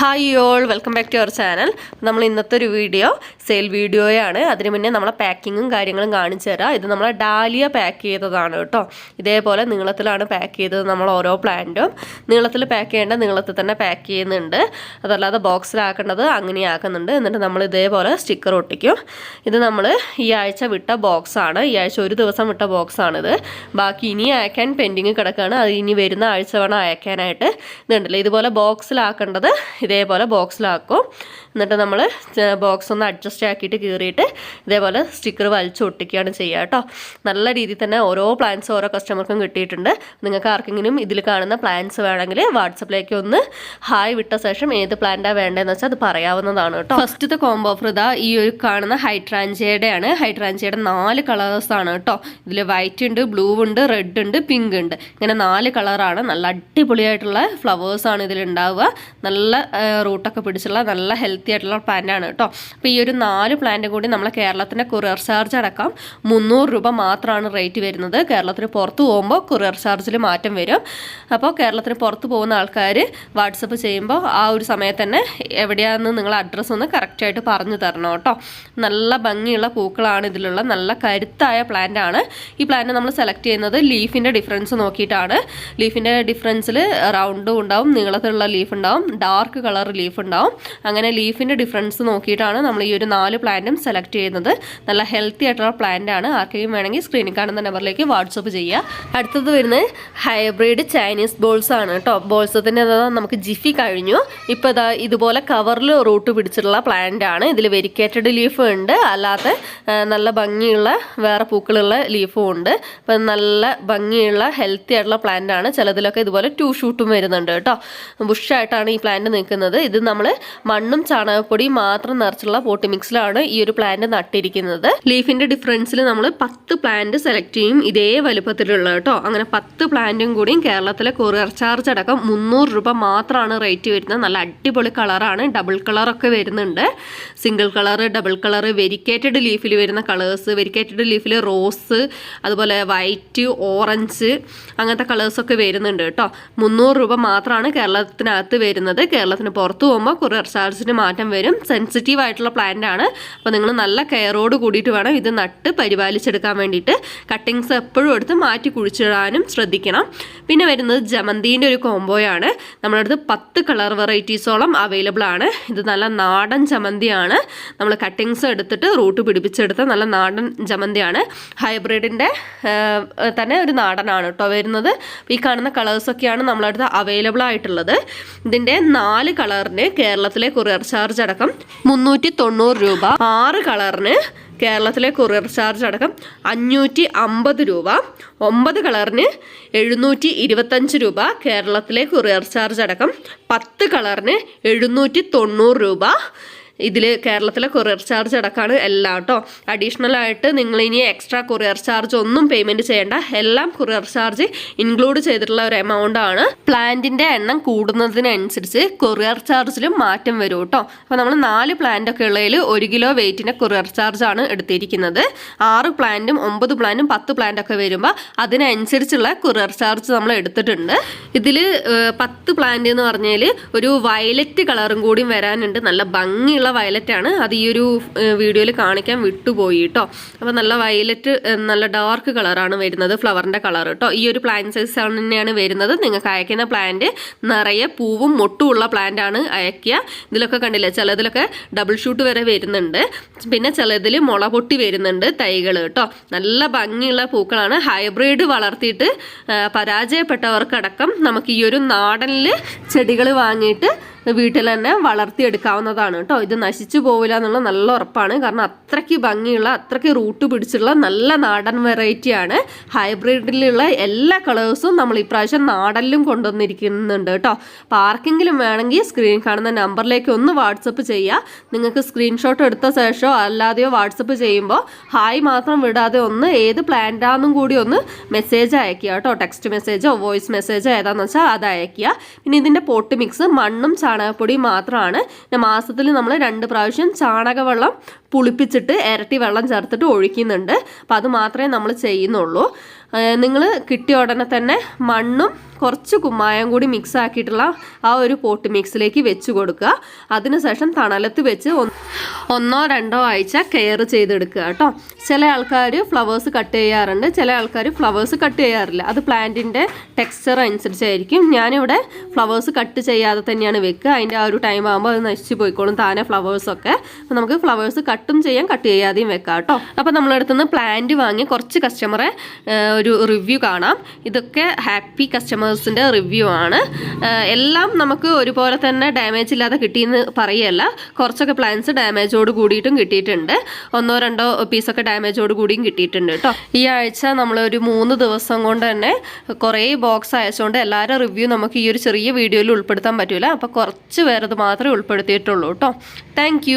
Hi all welcome back to our channel നമ്മൾ ഇന്നത്തെ ഒരു വീഡിയോ സെയിൽ വീഡിയോയാണ് അതിന് മുന്നേ നമ്മളെ പാക്കിങ്ങും കാര്യങ്ങളും കാണിച്ചു തരാം. ഇത് നമ്മളെ ഡാലിയ പാക്ക് ചെയ്തതാണ് കേട്ടോ. ഇതേപോലെ നീളത്തിലാണ് പാക്ക് ചെയ്തത് നമ്മൾ ഓരോ പ്ലാന്റും നീളത്തിൽ പാക്ക് ചെയ്യേണ്ട നീളത്തിൽ തന്നെ പാക്ക് ചെയ്യുന്നുണ്ട്. അതല്ലാതെ ബോക്സിലാക്കേണ്ടത് അങ്ങനെ ആക്കുന്നുണ്ട്. എന്നിട്ട് നമ്മൾ ഇതേപോലെ സ്റ്റിക്കർ ഒട്ടിക്കും. ഇത് നമ്മൾ ഈ ആഴ്ച വിട്ട ബോക്സാണ് ഈ ആഴ്ച ഒരു ദിവസം വിട്ട ബോക്സാണിത് ബാക്കി ഇനി അയക്കാൻ പെൻഡിങ് കിടക്കുകയാണ് അത് ഇനി വരുന്ന ആഴ്ച വേണം അയക്കാനായിട്ട്. ഇതുണ്ടല്ലോ? ഇതുപോലെ ബോക്സിലാക്കേണ്ടത് ഇതേപോലെ ബോക്സിലാക്കും. എന്നിട്ട് നമ്മൾ ബോക്സ് ഒന്ന് അഡ്ജസ്റ്റ് ആക്കിയിട്ട് കീറിയിട്ട് ഇതേപോലെ സ്റ്റിക്കർ വലിച്ചു ഒട്ടിക്കുകയാണ് ചെയ്യുക കേട്ടോ. നല്ല രീതിയിൽ തന്നെ ഓരോ പ്ലാൻസ് ഓരോ കസ്റ്റമർക്കും കിട്ടിയിട്ടുണ്ട്. നിങ്ങൾക്ക് ആർക്കെങ്കിലും ഇതിൽ കാണുന്ന പ്ലാൻസ് വേണമെങ്കിൽ വാട്സപ്പിലേക്ക് ഒന്ന് ഹായ് വിട്ട ശേഷം ഏത് പ്ലാന്റാണ് വേണ്ടതെന്ന് വെച്ചാൽ അത് പറയാവുന്നതാണ് കേട്ടോ. ഫസ്റ്റത്തെ കോംബോ ഓഫർ ഇതാ ഈ ഒരു കാണുന്ന ഹൈട്രാൻജിയുടെ ആണ് ഹൈട്രാൻജിയുടെ നാല് കളേഴ്സാണ് കേട്ടോ. ഇതിൽ വൈറ്റ് ഉണ്ട് ബ്ലൂ ഉണ്ട് റെഡ് ഉണ്ട് പിങ്ക് ഉണ്ട്. ഇങ്ങനെ നാല് കളറാണ് നല്ല അടിപൊളിയായിട്ടുള്ള ഫ്ലവേഴ്സാണ് ഇതിലുണ്ടാവുക നല്ല റൂട്ടൊക്കെ പിടിച്ചുള്ള നല്ല ഹെൽത്തി ആയിട്ടുള്ള പ്ലാന്റാണ് കേട്ടോ. അപ്പോൾ ഈ ഒരു നാല് പ്ലാന്റ് കൂടി നമ്മളെ കേരളത്തിന്റെ കുറിയർ ചാർജ് അടക്കം മുന്നൂറ് രൂപ മാത്രമാണ് റേറ്റ് വരുന്നത്. കേരളത്തിന് പുറത്ത് പോകുമ്പോൾ കുറിയർ ചാർജിൽ മാറ്റം വരും. അപ്പോൾ കേരളത്തിന് പുറത്ത് പോകുന്ന ആൾക്കാർ വാട്സപ്പ് ചെയ്യുമ്പോൾ ആ ഒരു സമയത്ത് തന്നെ എവിടെയാണെന്ന് നിങ്ങൾ അഡ്രസ്സ് ഒന്ന് കറക്റ്റായിട്ട് പറഞ്ഞു തരണം കേട്ടോ. നല്ല ഭംഗിയുള്ള പൂക്കളാണ് ഇതിലുള്ള. നല്ല കരുത്തായ പ്ലാന്റ് ആണ്. ഈ പ്ലാന്റ് നമ്മൾ സെലക്ട് ചെയ്യുന്നത് ലീഫിന്റെ ഡിഫറൻസ് നോക്കിയിട്ടാണ്. ലീഫിന്റെ ഡിഫറൻസിൽ റൗണ്ടും ഉണ്ടാവും നീളത്തിലുള്ള ലീഫ് ഉണ്ടാവും. ഡാർക്ക് കളർ ലീഫ് ഉണ്ടാവും. അങ്ങനെ ലീഫിന്റെ ഡിഫറൻസ് നോക്കിയിട്ടാണ് നമ്മൾ ഈ ഒരു നാല് പ്ലാന്റും സെലക്ട് ചെയ്യുന്നത്. നല്ല ഹെൽത്തി ആയിട്ടുള്ള പ്ലാന്റ് ആണ്. ആർക്കെങ്കിലും വേണമെങ്കിൽ സ്ക്രീനിൽ കാണുന്ന നമ്പറിലേക്ക് വാട്സപ്പ് ചെയ്യുക. അടുത്തത് വരുന്നത് ഹൈബ്രിഡ് ചൈനീസ് ബോൾസ് ആണ് കേട്ടോ. ബോൾസത്തിന്റെ നമുക്ക് ജിഫി കഴിഞ്ഞു. ഇപ്പോൾ ഇതാ ഇതുപോലെ കവറിൽ റൂട്ട് പിടിച്ചിട്ടുള്ള പ്ലാന്റ് ആണ്. ഇതിൽ വെരിക്കേറ്റഡ് ലീഫ് ഉണ്ട്. അല്ലാത്ത നല്ല ഭംഗിയുള്ള വേറെ പൂക്കളുള്ള ലീഫും ഉണ്ട്. അപ്പം നല്ല ഭംഗിയുള്ള ഹെൽത്തി ആയിട്ടുള്ള പ്ലാന്റ് ആണ്. ചിലതിലൊക്കെ ഇതുപോലെ ടൂ ഷൂട്ടും വരുന്നുണ്ട് കേട്ടോ. ബുഷായിട്ടാണ് ഈ പ്ലാന്റ് നിൽക്കുന്നത്. ഇത് നമ്മൾ മണ്ണും ചാണകപ്പൊടിയും മാത്രം നിറച്ചുള്ള പോട്ടി മിക്സിലാണ് ഈ ഒരു പ്ലാന്റ് നട്ടിരിക്കുന്നത്. ലീഫിന്റെ ഡിഫറൻസിൽ നമ്മൾ പത്ത് പ്ലാന്റ് സെലക്ട് ചെയ്യും ഇതേ വലുപ്പത്തിലുള്ള കേട്ടോ അങ്ങനെ പത്ത് പ്ലാന്റും കൂടിയും കേരളത്തിലെ കൊറിയർ ചാർജ് അടക്കം മുന്നൂറ് രൂപ മാത്രമാണ് റേറ്റ് വരുന്നത്. നല്ല അടിപൊളി കളറാണ് ഡബിൾ കളറൊക്കെ വരുന്നുണ്ട്. Single colour double colour variegated ലീഫിൽ വരുന്ന കളേഴ്സ് വെരിക്കേറ്റഡ് ലീഫിൽ റോസ് അതുപോലെ വൈറ്റ് ഓറഞ്ച് അങ്ങനത്തെ കളേഴ്സൊക്കെ വരുന്നുണ്ട് കേട്ടോ മുന്നൂറ് രൂപ മാത്രമാണ് കേരളത്തിനകത്ത് വരുന്നത്. കേരളത്തിന് പുറത്ത് പോകുമ്പോൾ കൊറിയർ ചാർജിന് മാറ്റം വരും. സെൻസിറ്റീവ് ആയിട്ടുള്ള പ്ലാന്റ് ആണ്. അപ്പോൾ നിങ്ങൾ നല്ല കെയറോട് കൂടിയിട്ട് വേണം ഇത് നട്ട് പരിപാലിച്ചെടുക്കാൻ വേണ്ടിയിട്ട്. കട്ടിങ്സ് എപ്പോഴും എടുത്ത് മാറ്റി കുഴിച്ചിടാനും ശ്രദ്ധിക്കണം. പിന്നെ വരുന്നത് ജമന്തിന്റെ ഒരു കോംബോയാണ് നമ്മുടെ അടുത്ത് പത്ത് കളർ വെറൈറ്റീസോളം അവൈലബിൾ ആണ്. ഇത് നല്ല നാടൻ ജമന്തിയാണ്. നമ്മൾ കട്ടിങ്സ് എടുത്തിട്ട് റൂട്ട് പിടിപ്പിച്ചെടുത്ത നല്ല നാടൻ ജമന്തിയാണ്. ഹൈബ്രിഡിന്റെ തന്നെ ഒരു നാടനാണ് കേട്ടോ വരുന്നത്. ഈ കാണുന്ന കളേഴ്സൊക്കെയാണ് നമ്മളടുത്ത് അവൈലബിൾ ആയിട്ടുള്ളത്. ഇതിന്റെ നാല് കളറിന് കേരളത്തിലെ കൊറിയർ ചാർജ് അടക്കം മുന്നൂറ്റി തൊണ്ണൂറ് രൂപ. ആറ് കളറിന് കേരളത്തിലെ കൊറിയർ ചാർജ് അടക്കം അഞ്ഞൂറ്റി അമ്പത് രൂപ. ഒമ്പത് കളറിന് എഴുന്നൂറ്റി ഇരുപത്തഞ്ച് രൂപ. കേരളത്തിലെ കൊറിയർ ചാർജ് അടക്കം പത്ത് കളറിന് എഴുന്നൂറ്റി തൊണ്ണൂറ് രൂപ. ഇതിൽ കേരളത്തിലെ കൊറിയർ ചാർജ് അടക്കമാണ് എല്ലാം കേട്ടോ അഡീഷണൽ ആയിട്ട് നിങ്ങൾ ഇനി എക്സ്ട്രാ കൊറിയർ ചാർജ് ഒന്നും പേയ്മെന്റ് ചെയ്യേണ്ട. എല്ലാം കൊറിയർ ചാർജ് ഇൻക്ലൂഡ് ചെയ്തിട്ടുള്ള ഒരു എമൗണ്ട് ആണ്. പ്ലാന്റിന്റെ എണ്ണം കൂടുന്നതിനനുസരിച്ച് കൊറിയർ ചാർജിലും മാറ്റം വരും കേട്ടോ അപ്പോൾ നമ്മൾ നാല് പ്ലാന്റ് ഒക്കെ ഉള്ളതിൽ ഒരു കിലോ വെയിറ്റിന്റെ കൊറിയർ ചാർജ് ആണ് എടുത്തിരിക്കുന്നത്. ആറ് പ്ലാന്റും ഒമ്പത് പ്ലാന്റും പത്ത് പ്ലാന്റ് ഒക്കെ വരുമ്പോൾ അതിനനുസരിച്ചുള്ള കൊറിയർ ചാർജ് നമ്മൾ എടുത്തിട്ടുണ്ട്. ഇതിൽ പത്ത് പ്ലാന്റ് എന്ന് പറഞ്ഞാൽ ഒരു വയലറ്റ് കളറും കൂടി വരാനുണ്ട്. നല്ല ഭംഗിയുള്ള വയലറ്റ് ആണ്. അത് ഈ ഒരു വീഡിയോയിൽ കാണിക്കാൻ വിട്ടുപോയി കേട്ടോ അപ്പോൾ നല്ല വയലറ്റ് നല്ല ഡാർക്ക് കളറാണ് വരുന്നത് ഫ്ലവറിന്റെ കളർ കേട്ടോ ഈ ഒരു പ്ലാന്റ് സൈസ് തന്നെയാണ് വരുന്നത്. നിങ്ങൾക്ക് അയക്കുന്ന പ്ലാന്റ് നിറയെ പൂവും മൊട്ടുമുള്ള ആണ് അയക്കുക. ഇതിലൊക്കെ കണ്ടില്ലേ ചിലതിലൊക്കെ ഡബിൾ ഷൂട്ട് വരെ വരുന്നുണ്ട്. പിന്നെ ചിലതിൽ മുള പൊട്ടി വരുന്നുണ്ട് തൈകൾ കേട്ടോ നല്ല ഭംഗിയുള്ള പൂക്കളാണ്. ഹൈബ്രിഡ് വളർത്തിയിട്ട് പരാജയപ്പെട്ടവർക്കടക്കം നമുക്ക് ഈ ഒരു നാടനിൽ ചെടികൾ വാങ്ങിയിട്ട് വീട്ടിൽ തന്നെ വളർത്തിയെടുക്കാവുന്നതാണ് കേട്ടോ. ഇത് നശിച്ചു പോവില്ല എന്നുള്ള നല്ല ഉറപ്പാണ്. കാരണം അത്രയ്ക്ക് ഭംഗിയുള്ള അത്രയ്ക്ക് റൂട്ട് പിടിച്ചുള്ള നല്ല നാടൻ വെറൈറ്റിയാണ് ഹൈബ്രിഡിലുള്ള എല്ലാ കളേഴ്സും നമ്മൾ ഇപ്രാവശ്യം നാടനിലും കൊണ്ടുവന്നിരിക്കുന്നുണ്ട് കേട്ടോ. അപ്പോൾ ആർക്കെങ്കിലും വേണമെങ്കിൽ സ്ക്രീൻ കാണുന്ന നമ്പറിലേക്ക് ഒന്ന് വാട്സപ്പ് ചെയ്യുക നിങ്ങൾക്ക് സ്ക്രീൻഷോട്ട് എടുത്ത ശേഷമോ അല്ലാതെയോ വാട്സപ്പ് ചെയ്യുമ്പോൾ ഹായ് മാത്രം വിടാതെ ഒന്ന് ഏത് പ്ലാന്റാന്നും കൂടി ഒന്ന് മെസ്സേജ് അയക്കുക കേട്ടോ. ടെക്സ്റ്റ് മെസ്സേജോ വോയിസ് മെസ്സേജോ ഏതാണെന്ന് വെച്ചാൽ അത് അയക്കുക പിന്നെ ഇതിന്റെ പോട്ട് മിക്സ് മണ്ണും ചാണകപ്പൊടി മാത്രമാണ് മാസത്തിൽ നമ്മൾ രണ്ട് പ്രാവശ്യം ചാണകവെള്ളം പുളിപ്പിച്ചിട്ട് ഇരട്ടി വെള്ളം ചേർത്തിട്ട് ഒഴിക്കുന്നുണ്ട്. അപ്പോൾ അത് മാത്രമേ നമ്മൾ ചെയ്യുന്നുള്ളൂ. നിങ്ങൾ കിട്ടിയ ഉടനെ തന്നെ മണ്ണും കുറച്ച് കുമ്മായം കൂടി മിക്സ് ആക്കിയിട്ടുള്ള ആ ഒരു പോട്ട് മിക്സിലേക്ക് വെച്ച് കൊടുക്കുക. അതിനുശേഷം തണലത്ത് വെച്ച് ഒന്നോ രണ്ടോ ആഴ്ച കെയർ ചെയ്തെടുക്കുക കേട്ടോ. ചില ആൾക്കാർ ഫ്ലവേഴ്സ് കട്ട് ചെയ്യാറുണ്ട് ചില ആൾക്കാർ ഫ്ലവേഴ്സ് കട്ട് ചെയ്യാറില്ല. അത് പ്ലാന്റിന്റെ ടെക്സ്ചർ അനുസരിച്ചായിരിക്കും. ഞാനിവിടെ ഫ്ലവേഴ്സ് കട്ട് ചെയ്യാതെ തന്നെയാണ് വെക്കുക. അതിന്റെ ആ ഒരു ടൈം ആകുമ്പോൾ അത് നശിച്ചു പോയിക്കോളും താനെ ഫ്ലവേഴ്സൊക്കെ അപ്പോൾ നമുക്ക് ഫ്ലവേഴ്സ് കട്ടും ചെയ്യാം കട്ട് ചെയ്യാതെയും വെക്കാം കേട്ടോ. അപ്പോൾ നമ്മളടുത്തുനിന്ന് പ്ലാന്റ് വാങ്ങി കുറച്ച് കസ്റ്റമറെ ഒരു റിവ്യൂ കാണാം. ഇതൊക്കെ ഹാപ്പി കസ്റ്റമേഴ്സിന്റെ റിവ്യൂ ആണ്. എല്ലാം നമുക്ക് ഒരുപോലെ തന്നെ ഡാമേജ് ഇല്ലാതെ കിട്ടിയെന്ന് പറയല്ല. കുറച്ചൊക്കെ പ്ലാൻസ് ഡാമേജോട് കൂടിയിട്ടും കിട്ടിയിട്ടുണ്ട്. ഒന്നോ രണ്ടോ പീസൊക്കെ ഡാമേജോട് കൂടിയും കിട്ടിയിട്ടുണ്ട് കേട്ടോ. ഈ ആഴ്ച നമ്മളൊരു മൂന്ന് ദിവസം കൊണ്ട് തന്നെ കുറേ ബോക്സ് അയച്ചുകൊണ്ട് എല്ലാവരും റിവ്യൂ നമുക്ക് ഈ ഒരു ചെറിയ വീഡിയോയിൽ ഉൾപ്പെടുത്താൻ പറ്റില്ല അപ്പോൾ കുറച്ച് പേരത് മാത്രമേ ഉൾപ്പെടുത്തിയിട്ടുള്ളൂ കേട്ടോ. താങ്ക്